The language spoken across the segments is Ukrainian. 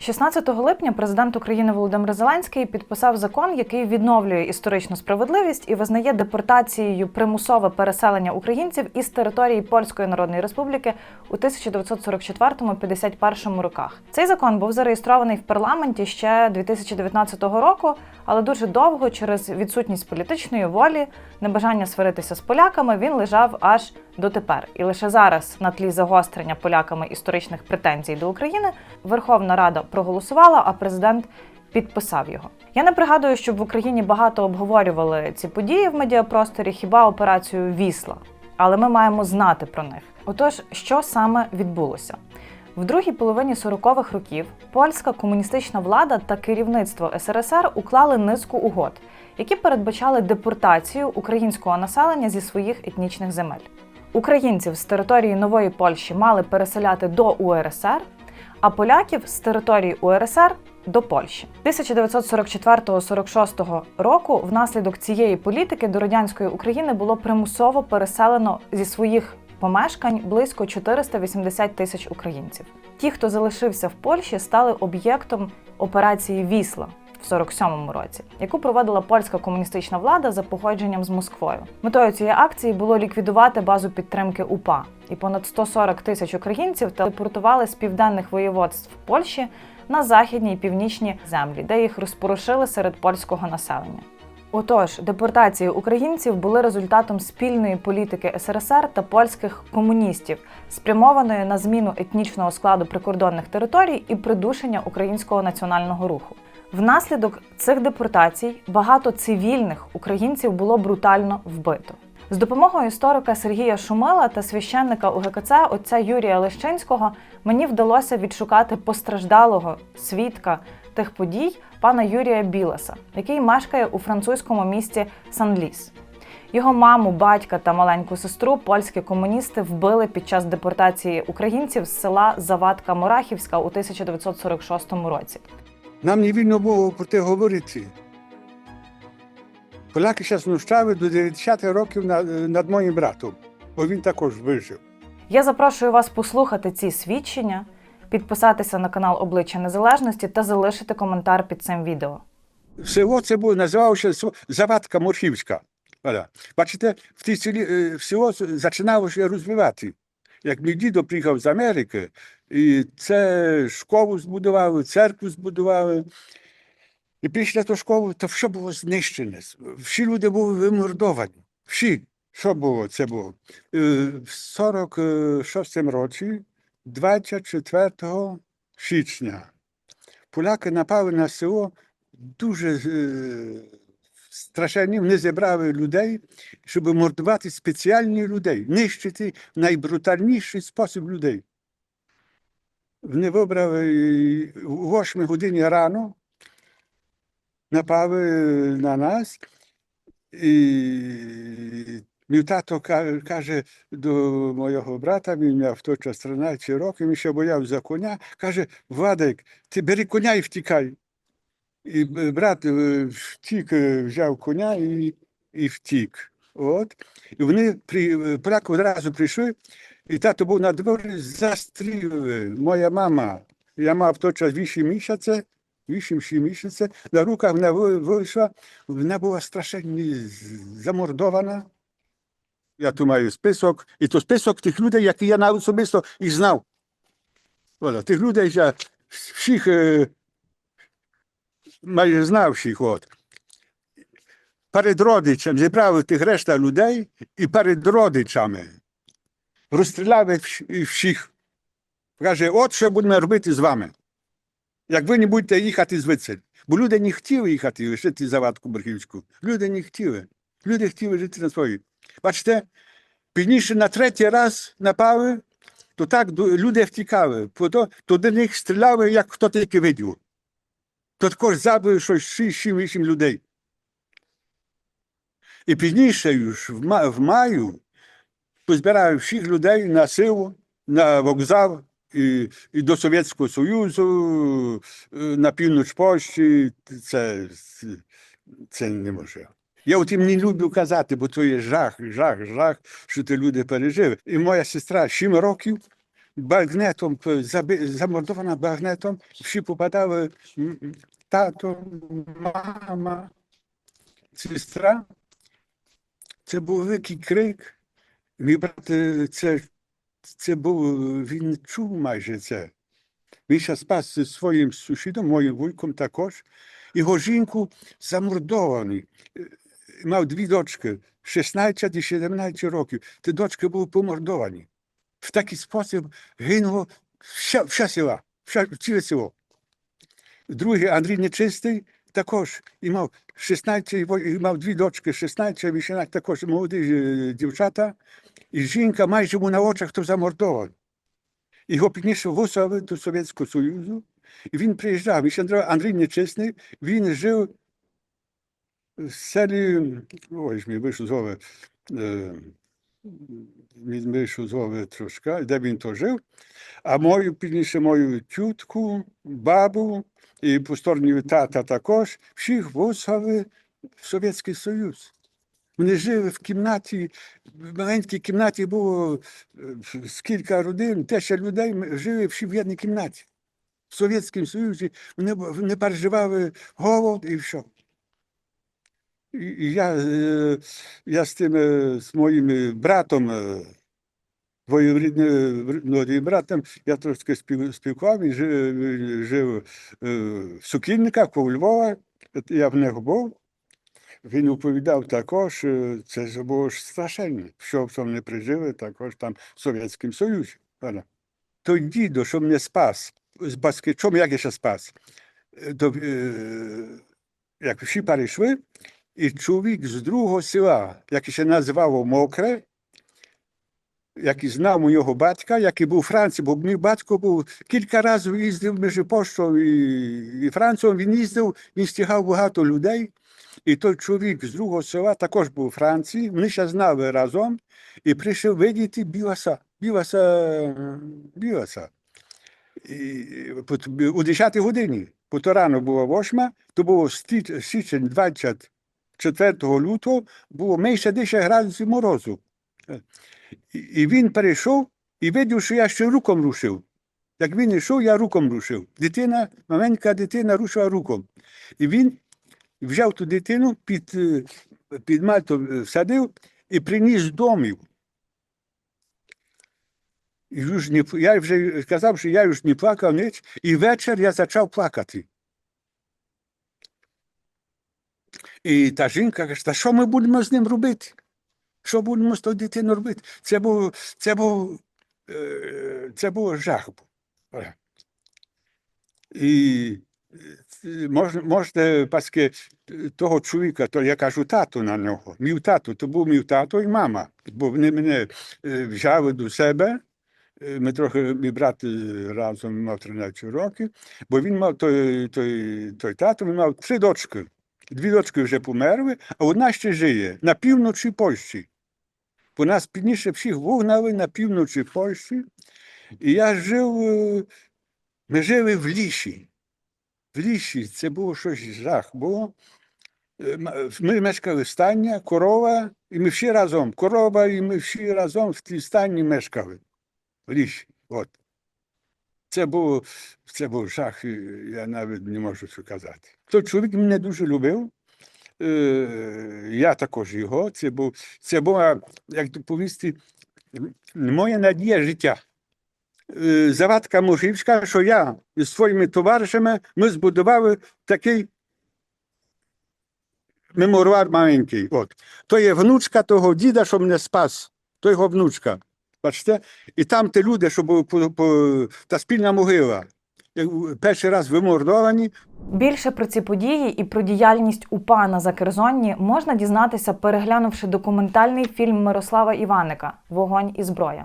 16 липня президент України Володимир Зеленський підписав закон, який відновлює історичну справедливість і визнає депортацією примусове переселення українців із території Польської Народної Республіки у 1944-51 роках. Цей закон був зареєстрований в парламенті ще 2019 року, але дуже довго через відсутність політичної волі, небажання сваритися з поляками, він лежав аж дотепер. І лише зараз, на тлі загострення поляками історичних претензій до України, Верховна Рада проголосувала, а президент підписав його. Я не пригадую, щоб в Україні багато обговорювали ці події в медіапросторі, хіба операцію Вісла. Але ми маємо знати про них. Отож, що саме відбулося? В другій половині 40-х років польська комуністична влада та керівництво СРСР уклали низку угод, які передбачали депортацію українського населення зі своїх етнічних земель. Українців з території нової Польщі мали переселяти до УРСР, а поляків з території УРСР до Польщі. 1944-46 року внаслідок цієї політики до радянської України було примусово переселено зі своїх помешкань близько 480 тисяч українців. Ті, хто залишився в Польщі, стали об'єктом операції Вісла в 47-му році, яку проводила польська комуністична влада за погодженням з Москвою. Метою цієї акції було ліквідувати базу підтримки УПА, і понад 140 тисяч українців телепортували з південних воєводств Польщі на західні і північні землі, де їх розпорошили серед польського населення. Отож, депортації українців були результатом спільної політики СРСР та польських комуністів, спрямованої на зміну етнічного складу прикордонних територій і придушення українського національного руху. Внаслідок цих депортацій багато цивільних українців було брутально вбито. З допомогою історика Сергія Шумила та священника УГКЦ отця Юрія Лещинського мені вдалося відшукати постраждалого свідка тих подій пана Юрія Біласа, який мешкає у французькому місті Сан-Ліс. Його маму, батька та маленьку сестру польські комуністи вбили під час депортації українців з села Завадка Мурахівська у 1946 році. Нам не вільно було про те говорити. Поляки ще знущали до 90 років над, моїм братом, бо він також вижив. Я запрошую вас послухати ці свідчення, підписатися на канал Обличчя Незалежності та залишити коментар під цим відео. Село це було, називалося Завадка Морхівська. Бачите, в тій селі е, село починалося розвивати. Як мій дідо приїхав з Америки, і це школу збудували, церкву збудували. І після того школи то все було знищене. Всі люди були вимордовані. Всі. Що було? Це було? Е, В 46 році, 24 січня, поляки напали на село дуже е, страшенні. Вони зібрали людей, щоб мордувати спеціальні людей, нищити найбрутальніший спосіб людей. Вони вибрали о 8 годині рано, напали на нас, і мій тато каже до мого брата, він мав в той час 13 років, він ще бояв за коня, каже, Владик, ти бери коня і втікай. І брат е, втік, е, взяв коня і, і втік. От. І вони при, е, одразу прийшли, і тато був на дворі, застрілили. Моя мама, я мав в той час 8 місяців, 8 місяців, на руках вона ви- вийшла, вона була страшенно замордована. Я тут маю список, і то список тих людей, які я навіть особисто їх знав. Оля, тих людей я всіх е, майже знав всіх. От. Перед родичами зібрали тих решта людей і перед родичами розстріляли всіх. Каже, от що будемо робити з вами. Як ви не будете їхати звідси. Бо люди не хотіли їхати лишити завадку Берхівську. Люди не хотіли. Люди хотіли жити на своїй. Бачите, пізніше на третій раз напали, то так люди втікали. То, то до них стріляли, як хто тільки видів. То також забили щось 6-8 людей. І пізніше, в маю, позбирали всіх людей на силу, на вокзал і, і до Совєтського Союзу, е, на північ Польщі. Це, це неможливо. Я от їм не люблю казати, бо то є жах, жах, жах, що ті люди пережили. І моя сестра 7 років багнетом, замордована багнетом, всі попадали тато, мама, сестра. Це був великий крик. Мій брат, е, це, це був, він чув майже це. Він ще спас зі своїм сусідом, моїм вуйком також. Його жінку замордований. Е, Мав дві дочки, 16 і 17 років. Ті дочки були помордовані. В такий спосіб гинуло вся, вся села, вся, ціле село. Другий Андрій Нечистий також і мав 16, і мав дві дочки, 16 і 18, також молоді е, дівчата. І жінка майже йому на очах то замордований. Його пізніше висували до Совєтського Союзу, і він приїжджав. І ще Андрій, Нечесний, він жив в селі, ой, ж мені вийшов з голови, е, мені вийшов з голови трошки, де він то жив. А мою, пізніше мою тютку, бабу і по тата також, всіх висували в Совєтський Союз. Вони жили в кімнаті, в маленькій кімнаті було е, кілька родин, теж людей жили всі в одній кімнаті. В Совєтському Союзі вони, вони переживали голод і все. І, я, е, я з тим, е, з моїм е, братом, е, двоюрідним братом, я трошки спілкував, він жив, жив е, в Сукільниках, у Львова, я в нього був. Він оповідав також, е, це було ж страшенно, що б там не прижили, також там в Совєтському Союзі. Той дідо, що мене спас, з Баскичом, як я ще спас, е, до, е, як всі перейшли, і чоловік з другого села, який ще називав Мокре, який знав моєго батька, який був у Франції, бо мій батько був кілька разів їздив між Польщею і, і Францією, він їздив, він стягав багато людей. І той чоловік з другого села також був у Франції, вони ще знали разом, і прийшов видіти Біласа. Біласа, Біласа. І, у 10 годині, рано було восьма, то було січень 24 лютого, було менше 10 градусів морозу. І, він перейшов і видів, що я ще руком рушив. Як він йшов, я руком рушив. Дитина, маленька дитина рушила руком. І він взяв ту дитину, під, е, під мальто е, всадив і приніс з домів. Я вже сказав, що я ж не плакав ніч, і вечір я почав плакати. І та жінка каже, та що ми будемо з ним робити? Що будемо з тою дитиною робити? Це був, це був, е, це був жах. І можна, паски, того чоловіка, то я кажу тату на нього. Мій тату, то був мій тато і мама. Бо вони мене е, взяли до себе. Е, Ми трохи, мій брат разом мав 13 років, бо він мав той, той, той тато, він мав три дочки. Дві дочки вже померли, а одна ще жиє на півночі Польщі. Бо нас пізніше всіх вигнали на півночі Польщі. І я жив, е, ми жили в лісі. В лісі це було щось жах. Було. Е, Ми мешкали стання, корова, і ми всі разом. Корова, і ми всі разом в тій стані мешкали. В лісі. От. Це був, це був жах, я навіть не можу що казати. Той чоловік мене дуже любив. Е, я також його. Це, був, це була, як то повісти, моя надія життя. Е, Завадка Мужівська, що я з своїми товаришами ми збудували такий меморіал маленький. От. То є внучка того діда, що мене спас, то його внучка. Бачите? І там ті люди, що були та спільна могила, перший раз вимордовані, Більше про ці події і про діяльність УПА на Закерзонні можна дізнатися, переглянувши документальний фільм Мирослава Іваника Вогонь і зброя.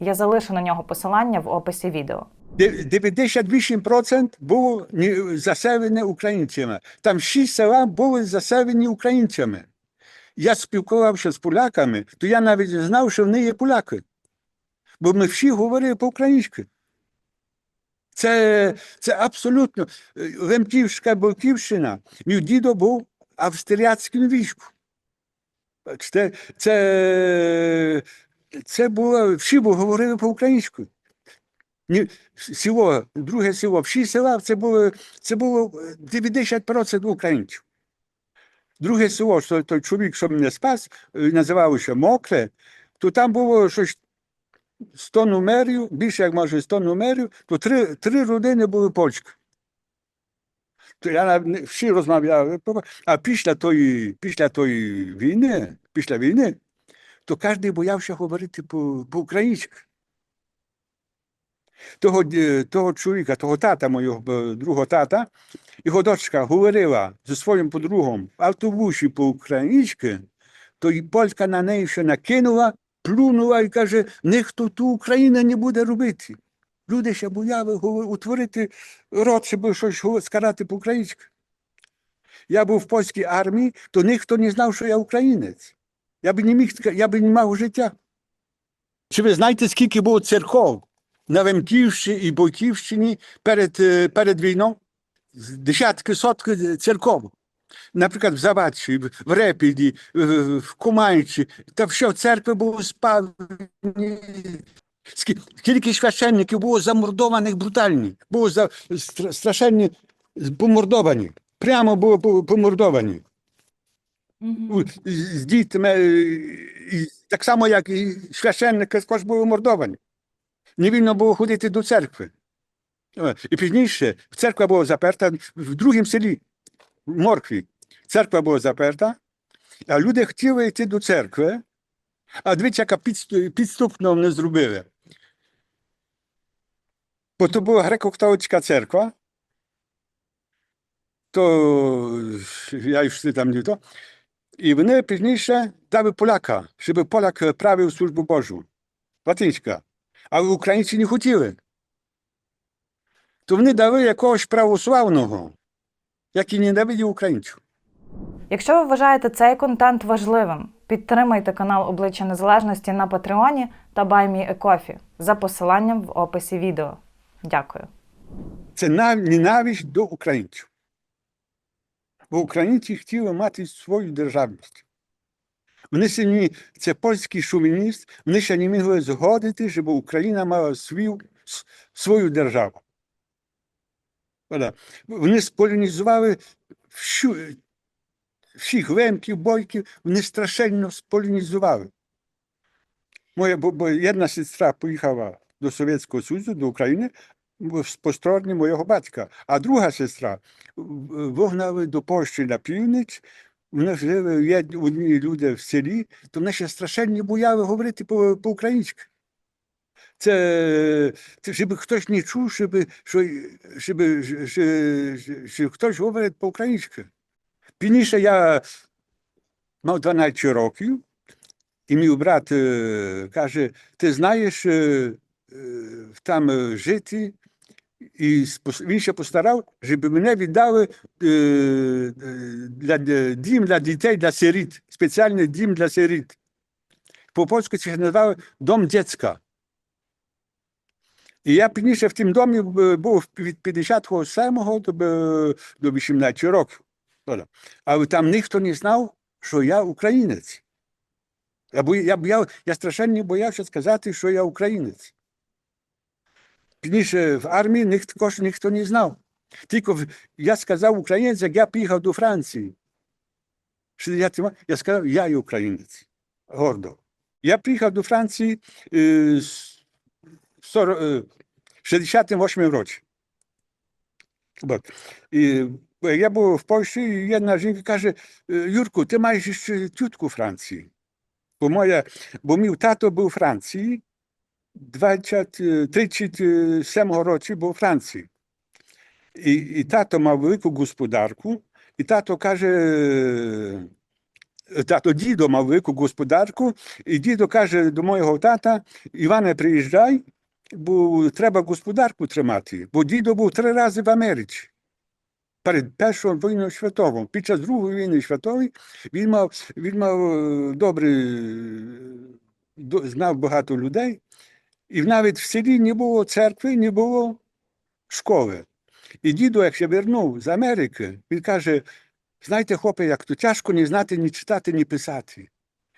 Я залишу на нього посилання в описі відео. 98% було ні- заселені українцями. Там шість села були заселені українцями. Я спілкувався з поляками, то я навіть знав, що вони є поляки. Бо ми всі говорили по-українськи. Це, це абсолютно е, Лемківська Болківщина. Мій дідо був в австріяцькому війську. Бачите, Це, це було, всі говорили по-українськи. Село, друге село, всі села це було, це було 90% українців. Друге село, що той чоловік, що мене спас, е, називався Мокре, то там було щось 100 номерів, більше як може 100 номерів, то три, три родини були польські. То я всі розмовляли, а після тої, після тої війни, після війни, то кожен боявся говорити по- по-українськи. Того, того чоловіка, того тата, мого другого тата, його дочка говорила зі своїм подругом в автобусі по-українськи, то і полька на неї ще накинула, плюнула і каже, ніхто ту Україна не буде робити. Люди ще бояли утворити рот, щоб щось сказати по-українськи. Я був в польській армії, то ніхто не знав, що я українець. Я би не міг, я би не мав життя. Чи ви знаєте, скільки було церков на Вемківщині і Бойківщині перед, е, перед війною? Десятки, сотки церков. Наприклад, в Завадчі, в Репіді, в- Куманчі, та все церкви були спалені. Скі- Скільки священників було замордованих брутальні, було за, стра- страшенні помордовані. Прямо було по- помордовані. З з дітьми, е, так само, як і священники також були мордовані. Не вільно було ходити до церкви. Е, І пізніше церква була заперта в другому селі, Моркві. Церква була заперта, а люди хотіли йти до церкви, а яка підступ, підступно вони зробили. Бо то була греко-католицька церква, то я już там не то. І вони пізніше дали поляка, щоб поляк правив службу Божу. Латинська. Але українці не хотіли. То вони дали якогось православного, який ненавидів українців. Якщо ви вважаєте цей контент важливим, підтримайте канал Обличчя Незалежності на Патреоні та BuyMeACoffee за посиланням в описі відео. Дякую. Це нав- ненависть до українців. Бо українці хотіли мати свою державність. Вони не, це польський шовініст, вони ще не могли згодити, щоб Україна мала свою, свою державу. Voilà. Вони сполінізували всю, всіх вемків, бойків, вони страшенно сполінізували. Моя, jedna сестра поїхала до Совєтського Союзу, до України, в- по стороні моєго батька, а друга сестра в- вигнали до Польщі на північ, вони жили одні люди в селі, то вони ще страшенно бояли говорити по- по-українськи. Це, це щоб хтось не чув, щоб, що, щоб, що, що, що хтось говорить по-українськи. Пізніше я мав 12 років, і мій брат е, каже: ти знаєш, е, е, там е, жити, і спос- він ще постарав, щоб мене віддали е, е, для, для- дім для дітей, для сиріт, спеціальний дім для сиріт. По-польську це називали дом дітська. І я пізніше в тім домі е, був від 57 до, е, до 18 років. Voilà. Але там ніхто не знав, що я українець. Я, я, я, я страшенно боявся сказати, що я українець. Пізніше в армії ніх, також ніхто не знав. Тільки я сказав українець, як я приїхав до Франції. 60 ма- Я сказав, я є українець. Гордо. Я приїхав до Франції е, з 40, е, 68 році. От. І е, я був в Польщі, і одна жінка каже, «Е, Юрку, ти маєш ще тютку Франції. Бо, моя, бо мій тато був у Франції, 20, е, 37 році був у Франції. І, і тато мав велику господарку, і тато каже, тато дідо мав велику господарку, і дідо каже до мого тата, Іване, приїжджай, бо треба господарку тримати, бо дідо був три рази в Америці. Перед Першою війною світовою, під час Другої війни світової він мав, він мав е, добре, знав багато людей, і навіть в селі не було церкви, не було школи. І дідо, як я вернув з Америки, він каже: знаєте, хлопе, як то тяжко не знати, ні читати, ні писати.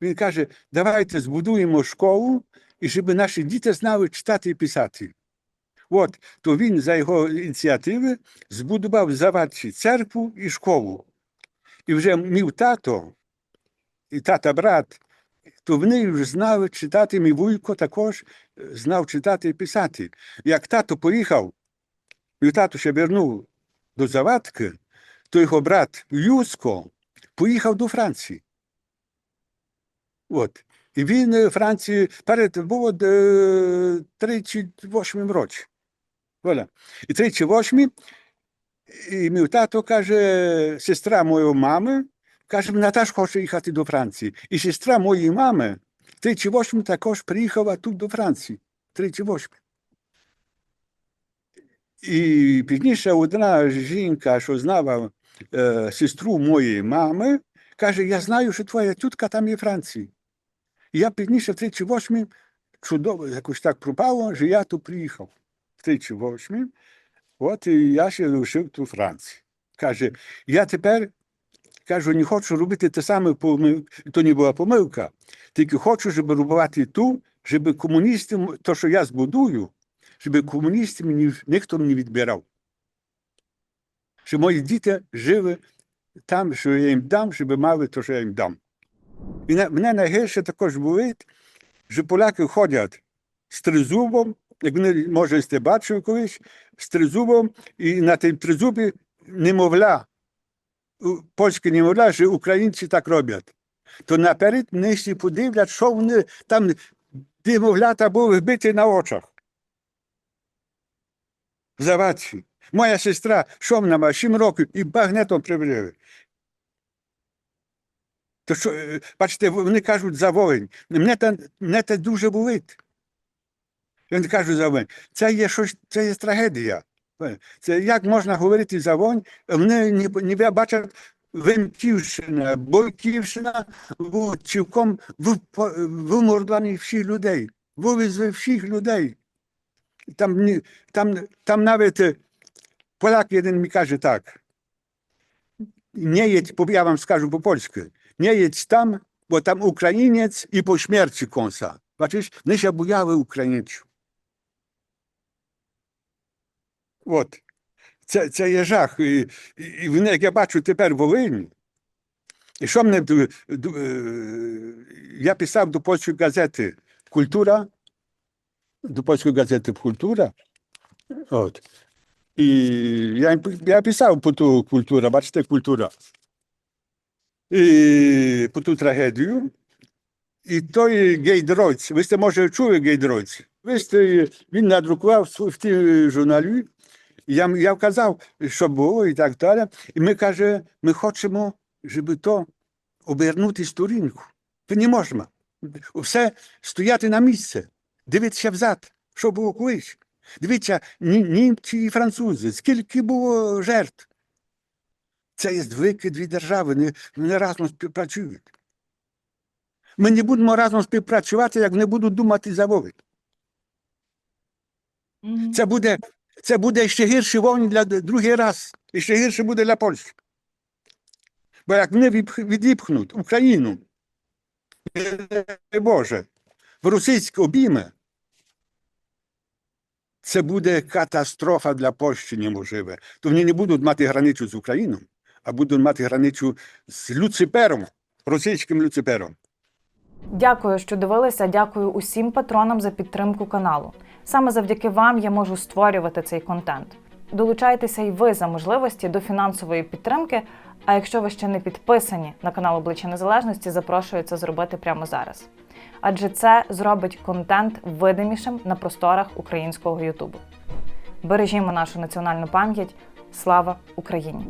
Він каже, давайте збудуємо школу, і щоб наші діти знали читати і писати. От, то він за його ініціативи збудував в Завадці церкву і школу. І вже мій тато і тата брат, то вони вже знали читати, мій вуйко також е, знав читати і писати. Як тато поїхав, мій тато ще вернув до Завадки, то його брат Юско поїхав до Франції. От. І він е, Франції перед е, 38 році. Воля. І 38 і мій тато каже, сестра моєї мами, каже, теж хоче їхати до Франції. І сестра моєї мами, 38 також приїхала тут до Франції. 38. І пізніше одна жінка, що знала е, сестру моєї мами, каже, я знаю, що твоя тітка там є в Франції. І я пізніше в 38 чудово, якось так пропало, що я тут приїхав. В 38 От і я ще лишив ту Франції. Каже, я тепер кажу, не хочу робити те саме помилку, то не була помилка. Тільки хочу, щоб робити ту, щоб комуністам, то, що я збудую, щоб комуністам ні, ніхто не відбирав. Щоб мої діти жили там, що я їм дам, щоб мали те, що я їм дам. Мене найгірше також болить, що поляки ходять з тризубом, як вони, може, сте бачили колись, з тризубом, і на тим тризубі немовля, польське немовля, що українці так роблять. То наперед нижчі подивлять, що вони там немовлята були вбиті на очах. В Завадці. Моя сестра, що вона має, 7 років, і багнетом прибили. То що, е, бачите, вони кажуть за воїн. Мене це, мене це дуже болить. Він каже за вогонь. Це є щось, це є трагедія. Це як можна говорити за вогонь, вони не, не бачать Винківщина, Бойківщина, цілком в- всіх людей, вивезли всіх людей. Там, там, там навіть е, поляк один мені каже так, po- ja wam skażę po polsku, nie jedź tam, bo tam Ukrainiec i po śmierci kąsa. Patrzysz, my się bujały Українцю. От. Це, це є жах. І, і, і вони, як я бачу тепер в Волині, і що мене ду- ду- е, я писав до польської газети Культура, до польської газети Культура. От. І я, їм пи- я писав по ту культуру, бачите, культура. І по ту трагедію. І той Гейдройц, ви сте, може, чули Гейдройц? Ви сте, він надрукував в тій журналі. Я, я вказав, що було і так далі. І ми каже, ми хочемо, щоб то обернути сторінку. То не можна. Все стояти на місце, дивитися взад, що було колись. Дивіться, німці і французи, скільки було жертв. Це є великі дві держави, вони, вони разом співпрацюють. Ми не будемо разом співпрацювати, як вони будуть думати за Вовик. Це буде, це буде ще гірше вогонь для другий раз, і ще гірше буде для Польщі. Бо як вони відіпхнуть Україну, Боже, в російські обійми, це буде катастрофа для Польщі неможливе. То вони не будуть мати границю з Україною, а будуть мати границю з Люципером, російським Люципером. Дякую, що дивилися. Дякую усім патронам за підтримку каналу. Саме завдяки вам я можу створювати цей контент. Долучайтеся і ви за можливості до фінансової підтримки. А якщо ви ще не підписані на канал Обличчя Незалежності, запрошую це зробити прямо зараз. Адже це зробить контент видимішим на просторах українського Ютубу. Бережімо нашу національну пам'ять. Слава Україні!